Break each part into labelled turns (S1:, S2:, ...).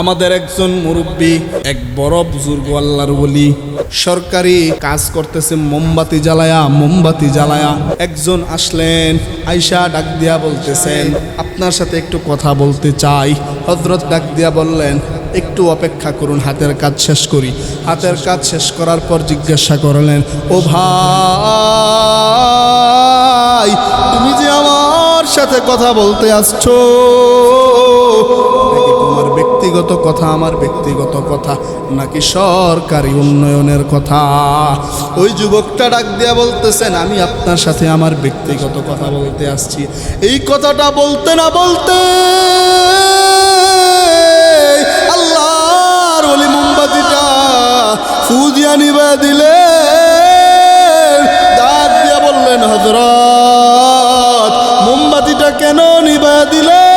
S1: আমাদের একজন মুরব্বী, এক বড় বুজুর্গ আল্লাহর বলি সরকারি কাজ করতেছে মোমবাতি জ্বালায়া মোমবাতি জ্বালায়া। একজন আসলেন, আইসা ডাক দিয়া বলতেছেন, আপনার সাথে একটু কথা বলতে চাই। হজরত ডাক দিয়া বললেন, একটু অপেক্ষা করুন, হাতের কাজ শেষ করি। হাতের কাজ শেষ করার পর জিজ্ঞাসা করলেন, ও ভাই, তুমি যে আমার সাথে কথা বলতে আসছো ব্যক্তিগত কথা, আমার ব্যক্তিগত কথা, নাকি সরকারি উন্নয়নের কথা? ওই যুবকটা ডাক দিয়া বলতেছেন, আমি আপনার সাথে আমার ব্যক্তিগত কথা বলতে আসছি। এই কথাটা বলতে না বলতে আল্লাহর ওলি মোমবাতিটা ফুদিয়া নিবে দিলে ডাক দিয়া বললেন হজরত মোমবাতিটা কেন নিবা দিলেন?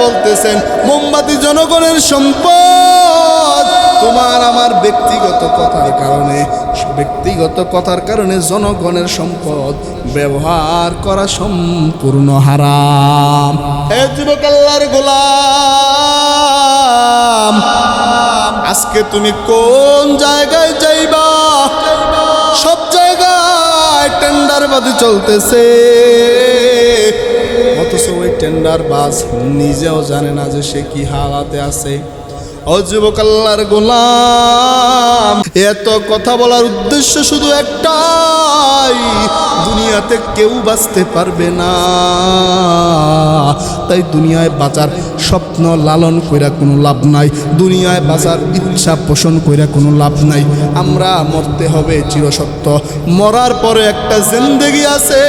S1: বলতেছেন, মোমবাতি জনগণের সম্পদ। তোমার আমার ব্যক্তিগত কথার কারণে, ব্যক্তিগত কথার কারণে জনগণের সম্পদ ব্যবহার করা সম্পূর্ণ হারাম। এ গোলাম, আজকে তুমি কোন জায়গায় যাইবা? সব জায়গায় টেন্ডার বাজি চলতেছে ওই টেন্ডার বাজ নিজেও জানে না যে সে কি হালাতে আছে। ও যুবক আল্লাহর গোলাম, এত কথা বলার উদ্দেশ্য শুধু একটাই, দুনিয়াতে কেউ বাঁচতে পারবে না। তাই দুনিয়ায় বাঁচার স্বপ্ন লালন কইরা কোনো লাভ নাই, দুনিয়ায় বাঁচার ইচ্ছা পোষণ কইরা কোনো লাভ নাই। আমরা মরতে হবে চিরসত্য, মরার পরে একটা জিন্দেগি আছে।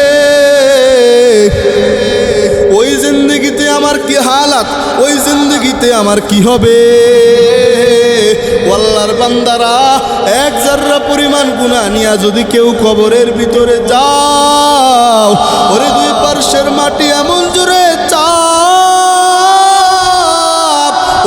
S1: জিন্দগিতে আমার কি হালাত? ওই জিন্দগিতে আমার কি হবে? ওয়াল্লার বান্দারা, এক জাররা পরিমাণ গুণা নিয়া যদি কেউ কবরের ভিতরে যাও, ওরে দুই পার্শ্বের মাটি এমন জুড়ে চাপ,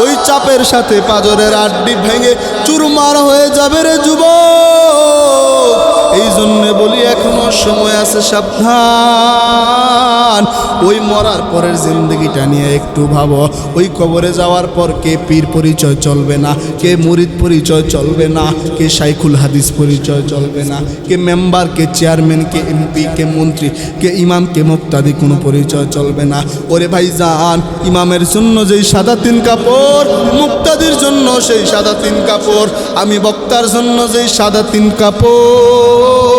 S1: ওই চাপের সাথে পাজরের আড্ডি ভেঙে চুরমার হয়ে যাবে রে যুবক। এই জন্যে বলি, এখনও সময় আছে, সাবধান। ওই মরার পরের জিন্দগিটা নিয়ে একটু ভাবো। ওই কবরে যাওয়ার পর কে পীর পরিচয় চলবে না, কে মুরিদ পরিচয় চলবে না, কে সাইকুল হাদিস পরিচয় চলবে না, কে মেম্বার, কে চেয়ারম্যান, কে এমপি, কে মন্ত্রী, কে ইমাম, কে মুক্তাদি কোনো পরিচয় চলবে না। ওরে ভাই যান ইমামের জন্য যেই সাদা তিন কাপড়, মুক্তাদির জন্য সেই সাদা তিন কাপড়, আমি বক্তার জন্য যেই সাদা তিন কাপড়।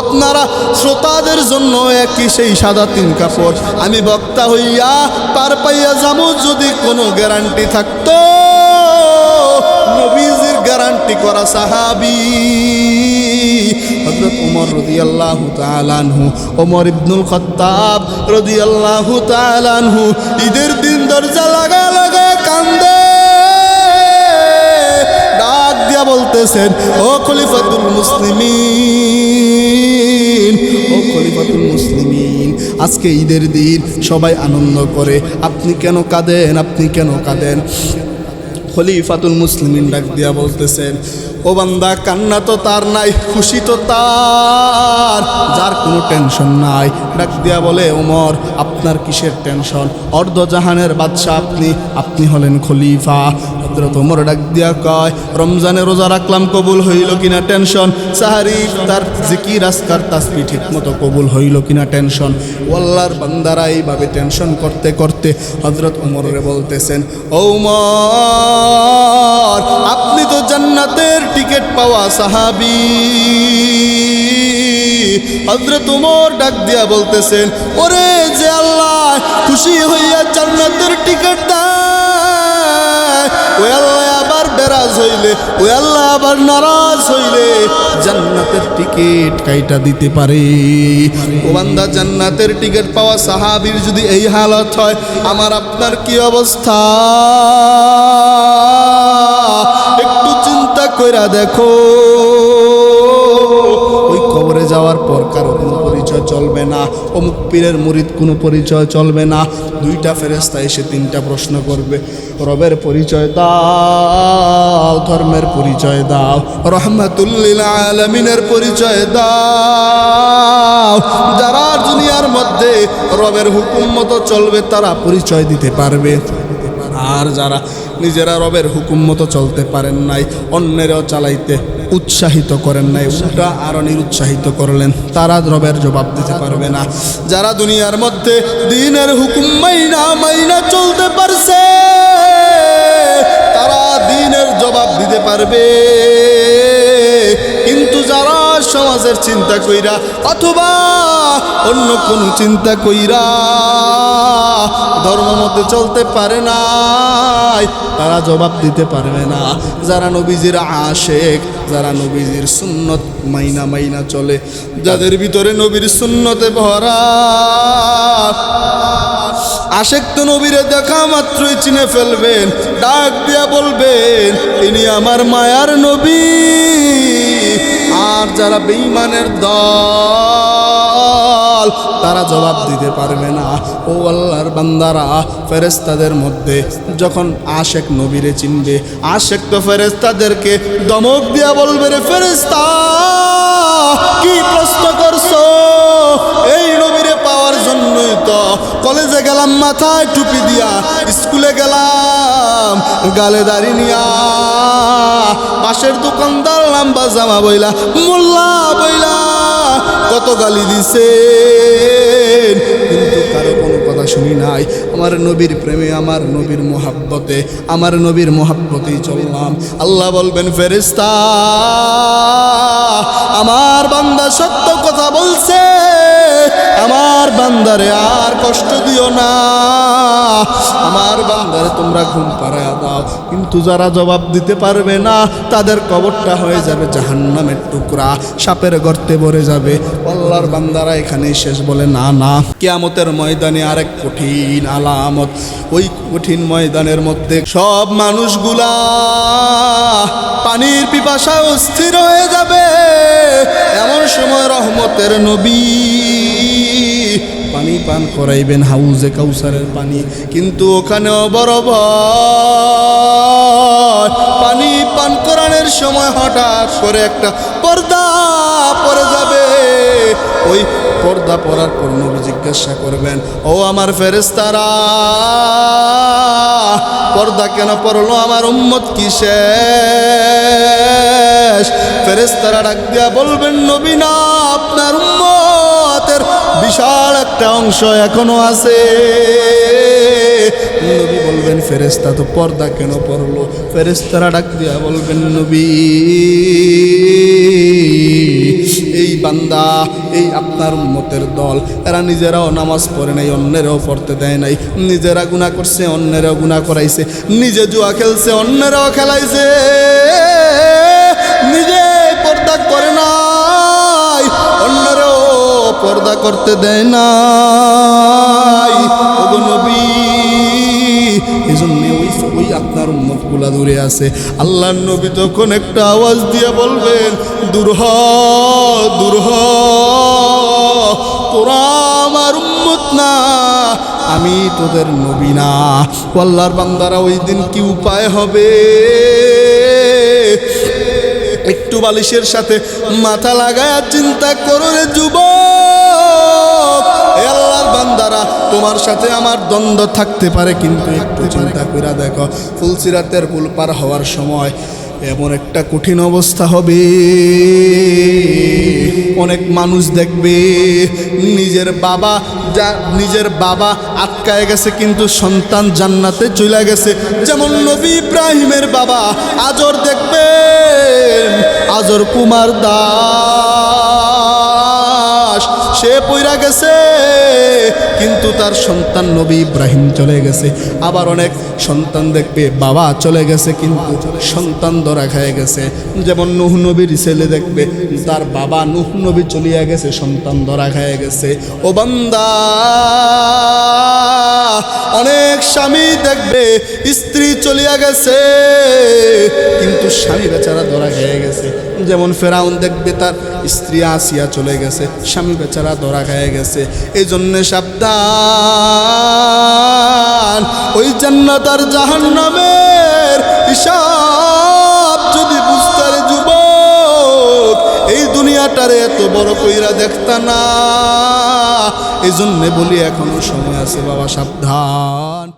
S1: আপনারা শ্রোতাদের জন্য একই সেই সাদা তিন কাপড়। আমি বক্তা হইয়া পার পাইয়া যাব যদি কোনো গ্যারান্টি থাকতো। নবীজির গ্যারান্টি করা সাহাবি। হজরত উমর রদিয়াল্লাহু তাআলাহু ওমর ইবনুল খত্তাব রদিয়াল্লাহু তাআলাহু ঈদের দিন দরজা লাগা লাগা কান্দে। দিয়া বলতেছেন, ও খলিফাতুল মুসলিমিন, ও খলিফাতুল মুসলিমিন, আজকে ঈদের দিন সবাই আনন্দ করে। আপনি কেন কাঁদেন? আপনি কেন কাঁদেন? খলিফাতুল মুসলিমিন ডাক দিয়া বলতেছেন, ও বান্দা, কান্না তো তার নাই, খুশি তো তার, যার কোনো টেনশন নাই। ডাক দিয়া বলে, ওমর, আপনার কিসের টেনশন? অর্ধ জাহানের বাদশাহ আপনি আপনি হলেন খলিফা। হজরত ওমর ডাক দিয়া কয়, রমজানে রোজা রাখলাম, কবুল হইল কিনা টেনশন? সাহারি তার জিকির, আজকার তাসবি ঠিক মতো কবুল হইল কিনা টেনশন? ওয়াল্লার বান্দারা এইভাবে টেনশন করতে করতে হজরত উমরে বলতেছেন ও উমর আপনি তো জান্নাতের টিকিট পাওয়া সাহাবি। হজরত উমর ডাক দিয়া বলতেছেন, ওরে যে আল্লাহ, খুশি হইয়া জান্নাতের টিকিট দেয়। ওই আল্লাহ বেরাজ হইলে, ওই আল্লাহ আবার নারাজ হইলে, জান্নাতের টিকিট কাইটা দিতে পারে। ও বান্দা, জান্নাতের টিকিট পাওয়া সাহাবীর যদি এই হালত হয়, আমার আপনার কি অবস্থা? একটু চিন্তা কইরা দেখো, ওই কবরে যাওয়ার পর কারও কোনো পরিচয় চলবে না। অমুক পীরের মুরিদ কোনো পরিচয় চলবে না। দুইটা ফেরেস্তা এসে তিনটা প্রশ্ন করবে। রবের পরিচয় দাও, ধর্মের পরিচয় দাও। রহমাতুল্লিল আলমিনের পরিচয় দাও। যারা দুনিয়ার মধ্যে রবের হুকুম মতো চলবে, তারা পরিচয় দিতে পারবে। আর যারা নিজেরা রবের হুকুম মতো চলতে পারেন নাই, অন্যেরও চালাইতে উৎসাহিত করেন নাই, উল্টা আরও নিরুৎসাহিত করলেন। তারা রবের জবাব দিতে পারবে না। যারা দুনিয়ার মধ্যে দিনের হুকুম মাইনা মাইনা চলতে পারছে, তারা দিনের জবাব দিতে পারবে। সমাজের চিন্তা কইরা, অথবা অন্য কোন চিন্তা কইরা ধর্ম মতে চলতে পারে নাই, তারা জবাব দিতে পারবে না। যারা নবীজির আশেক, যারা নবীজির সুন্নত মাইনা মাইনা চলে, যাদের ভিতরে নবীর সুন্নতে ভরা। আশেক তো নবীরে দেখা মাত্রই চিনে ফেলবেন, ডাক দিয়া বলবেন তিনি আমার মায়ার নবী। আর যারা বেঈমানের দল, তারা জবাব দিতে পারবে না। ও আল্লাহর বান্দারা ফেরেস্তাদের মধ্যে যখন আশেক নবীরে চিনবে, আশেক তো ফেরেস্তাদেরকে দমক দিয়া বলবে, রে ফেরেস্তা কি প্রশ্ন করছ? এই নবীরে পাওয়ার জন্যই তো কলেজে গেলাম, মাথায় টুপি দিয়া স্কুলে গেলাম, গালে দাঁড়িয়ে নিয়া পাশের দোকানদার লাম্বা জামা বইলা, মোল্লা বইলা, কত গালি দিছে কিন্তু কারও কোনো কথা শুনি নাই। আমার নবীর প্রেমে, আমার নবীর মোহাব্বতে, আমার নবীর মোহাব্বতেই চললাম। আল্লাহ বলবেন ফেরিস্তা আমার বান্দা সত্য কথা বলছে। আমার বান্দারে আর কষ্ট দিও না। আমার বান্দারে তোমরা ঘুম পাড়ায় দাও। কিন্তু যারা জবাব দিতে পারবে না, তাদের কবরটা হয়ে যাবে জাহান্নামের টুকরা। সাপের গর্তে ভরে যাবে। আল্লাহর বান্দারা এখানেই শেষ বলে, না না, কেয়ামতের ময়দানে আরেক কঠিন আলামত। ওই কঠিন ময়দানের মধ্যে সব মানুষগুলা পানির পিপাসায় অস্থির হয়ে যাবে। এমন সময় রহমতের নবী পানি পান করাইবেন হাউজে কাউসারের পানি। কিন্তু ওখানেও বড় পানি পান করানোর সময় হঠাৎ করে একটা পর্দা পড়ে যাবে। ওই পর্দা পরার পর নবী জিজ্ঞাসা করবেন, ও আমার ফেরেস্তারা পর্দা কেন পড়ল? আমার উম্মত কি শেষ? ফেরেস্তারা ডাক দিয়া বলবেন, নবী না, আপনার উম্মতের বিশাল একটা অংশ এখনও আছে। নবী বলবেন ফেরেস্তা তো পর্দা কেন পড়ল ফেরেস্তারা ডাক দিয়া বলবেন, নবী, এই বান্দা, এই আপনার উম্মতের দল, এরা নিজেরাও নামাজ পড়ে নাই, অন্যেরাও পড়তে দেয় নাই। নিজেরা গুণা করছে, অন্যেরাও গুণা করাইছে। নিজে জুয়া খেলছে, অন্যেরাও খেলাইছে। নিজে পর্দা করে অন্যেরাও পর্দা করতে দেয় ওগো নবী এই জন্য ওই ওই আপনার উন্মতগুলা দূরে আছে। আল্লাহর নবী তখন একটা আওয়াজ দিয়ে বলবেন, দূর হ দূর হ, তোরা আমার উম্মত না, আমি তোদের নবী না। আল্লাহর বান্দারা ওই দিন কি উপায় হবে? একটু বালিশের সাথে মাথা লাগায় চিন্তা করো রে যুবক। বান্দারা তোমার সাথে আমার দ্বন্দ্ব থাকতে পারে কিন্তু একটু চিন্তা করে দেখো ফুলসিরাতের পুল পার হওয়ার সময় এমন একটা কঠিন অবস্থা হবে। অনেক মানুষ দেখবে নিজের বাবা যা নিজের বাবা আটকায় গেছে কিন্তু সন্তান জান্নাতে চলে গেছে। যেমন নবী ইব্রাহিমের বাবা আজর দেখবেন আজর কুমার দাস সে পইরা গেছে, কিন্তু তার সন্তান নবী ইব্রাহিম চলে গেছে। আবার অনেক সন্তান দেখবে, বাবা চলে গেছে, কিন্তু সন্তান ধরা খেয়ে গেছে। যেমন নুহ নবীর ছেলে দেখবে, তার বাবা নুহ নবী চলিয়া গেছে, সন্তান ধরা খেয়ে গেছে। ও বান্দা, অনেক স্বামী দেখবে, স্ত্রী চলিয়া গেছে, কিন্তু স্বামী বেচারা ধরা খেয়ে গেছে। যেমন ফেরাউন দেখবে তার স্ত্রী আসিয়া চলে গেছে, স্বামী বেচারা ধরা খেয়ে গেছে। এই জন্যে সাবধান। ওই জান্নাত আর জাহান্নামের হিসাব যদি বুঝতে যুবক, এই দুনিয়াটারে এত বড় কইরা দেখতা না। এই জন্যে বলি এখনও সময় আছে বাবা, সাবধান।